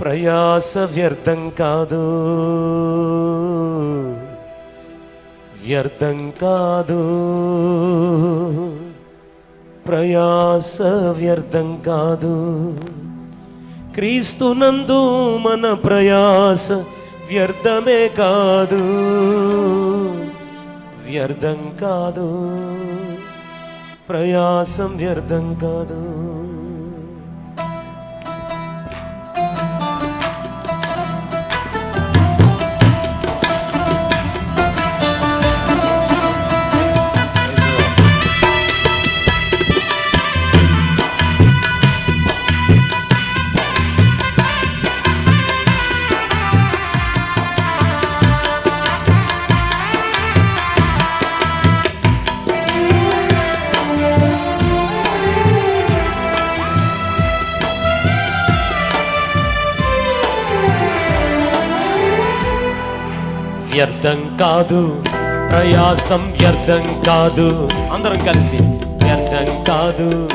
ప్రయాస వ్యర్థం కాదు. వ్యర్థం కాదు. ప్రయాస వ్యర్థం కాదు. క్రీస్తునందు మన ప్రయాస వ్యర్థమే కాదు. వ్యర్థం కాదు. ప్రయాసం వ్యర్థం కాదు. వ్యర్థం కాదు ప్రయాసం వ్యర్థం కాదు. అందరం కలిసి వ్యర్థం కాదు.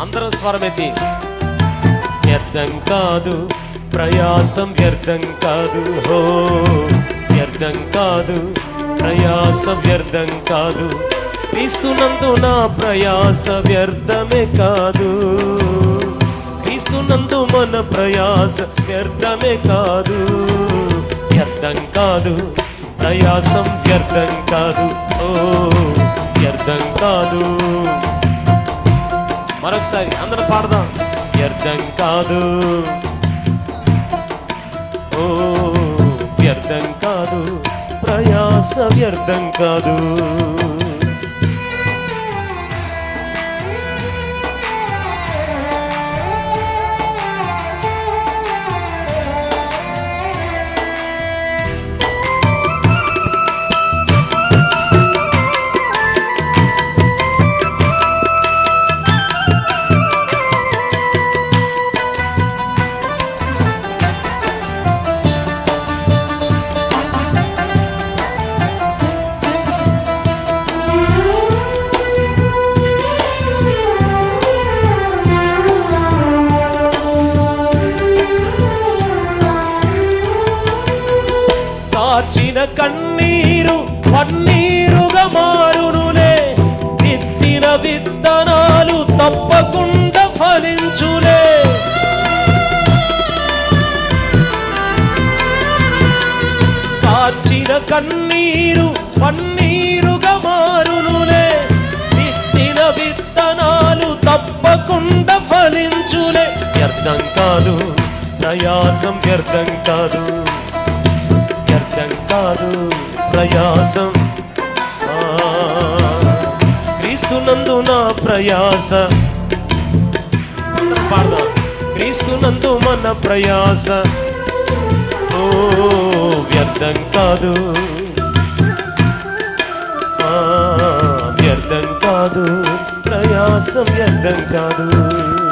అందరం స్వరమెత్తి వ్యర్థం కాదు ప్రయాసం వ్యర్థం కాదు. హో వ్యర్థం కాదు ప్రయాస వ్యర్థం కాదు. క్రీస్తునందు నా ప్రయాస వ్యర్థమే కాదు. క్రీస్తునందు మన ప్రయాస వ్యర్థమే కాదు. కాదు. ప్రయాసం వ్యర్థం కాదు. ఓ వ్యర్థం కాదు. మరొకసారి అందరం పాడదాం. వ్యర్థం కాదు. ఓ వ్యర్థం కాదు. ప్రయాస వ్యర్థం కాదు. కన్నీరు పన్నీరుగా మారునులే. విత్తిన విత్తనాలు తప్పకుండా ఫలించులే. వ్యర్థం కాదు ప్రయాసం వ్యర్థం కాదు. వ్యర్థం కాదు ప్రయాసం. క్రీస్తునందు నా ప్రయాస. పాడదాం. క్రీస్తునందు మన ప్రయాస. ఓ వ్యర్థం కాదు. వ్యర్థం కాదు. ప్రయాసం వ్యర్థం కాదు.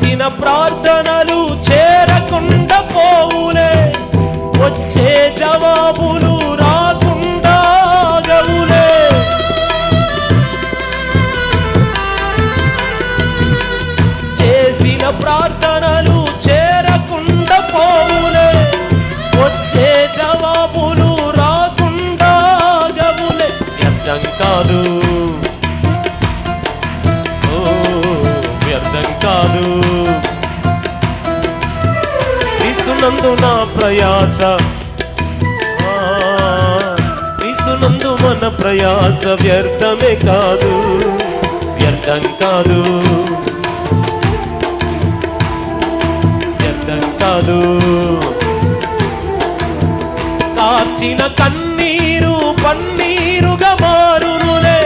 చేసిన ప్రార్థనలు చేరకుండా పోవులే. వచ్చే జవాబులు రాకుండా ఆగవులే. చేసిన ప్రార్థనలు చేరకుండా పోవులే. వచ్చే జవాబులు రాకుండా ఆగవులే. వ్యర్థం కాదు. క్రీస్తునందు నా ప్రయాస. క్రీస్తు నందు మన ప్రయాస వ్యర్థమే కాదు వ్యర్థం కాదు. వ్యర్థం కాదు. కాచిన కన్నీరు పన్నీరుగా మారునులే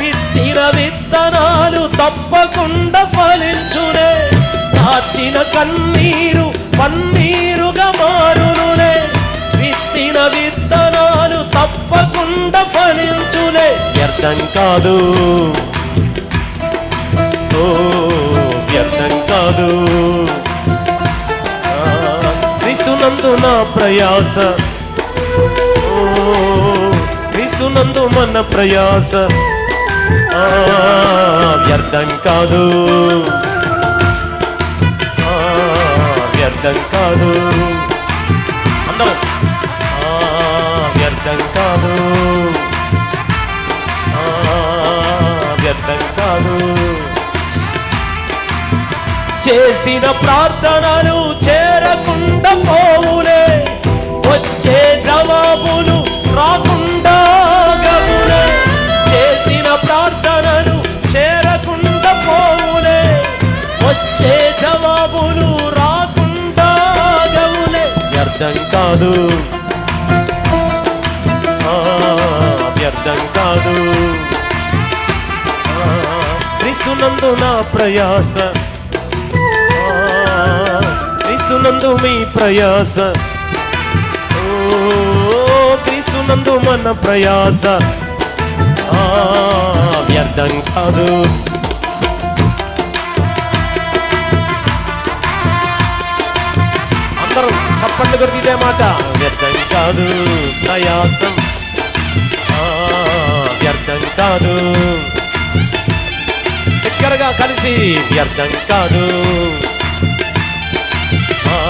విత్తిన విత్తనాలు తప్పకుండా ఫలించునే కాచిన కన్నీరు పన్నీరు విత్తిన విత్తనాలు తప్పకుండా ఫలించునే వ్యర్థం కాదు. ఓ వ్యర్థం కాదు. క్రీస్తునందు నా ప్రయాస. క్రీస్తునందు మన ప్రయాస. వ్యర్థం కాదు. వ్యర్థం కాదు. అందరం కాదు వ్యర్థం కాదు. చేసిన ప్రార్థనలు చేరకుండా పోవులే. వచ్చే జవాబులు రాకుండా గవులే. చేసిన ప్రార్థనలు చేరకుండా పోవులే. వచ్చే జవాబులు రాకుండా గవులే. వ్యర్థం కాదు. సిద్ధం కాదు. క్రీస్తునందు నా ప్రయాస. క్రీస్తునందు మీ ప్రయాస. ఓ క్రీస్తునందు మన ప్రయాస. వ్యర్థం కాదు. అందరూ చప్పట్లు కొరికి ఇదే మాట. వ్యర్థం కాదు ప్రయాసం. కాదు. దగ్గరగా కలిసి వ్యర్థం కాదు. ఆ,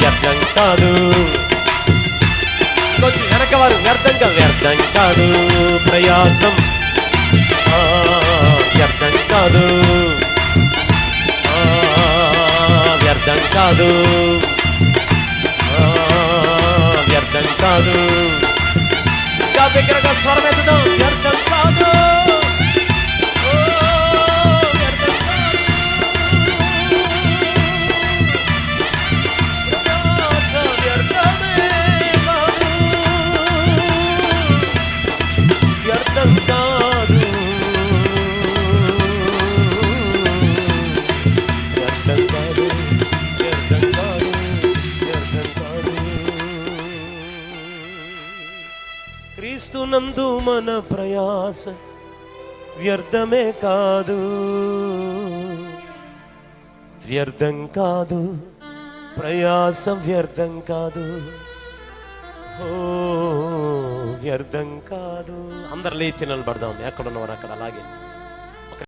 వ్యర్థం కాదు. కొంచెం వెనక వారు వ్యర్థం కాదు వ్యర్థం కాదు. ప్రయాసం. ఆ, వ్యర్థం కాదు. వ్యర్థం కాదు. వ్యర్థం కాదు. దగ్గరగా స్వరం ఎత్తుదాం వ్యర్థం కాదు. నందు మన ప్రయాస వ్యర్థమే కాదు. వ్యర్థం కాదు. ప్రయాస వ్యర్థం కాదు. ఓ వ్యర్థం కాదు. అందరు లేచి నిలబడదాం. ఎక్కడున్నవారు అక్కడ? అలాగే.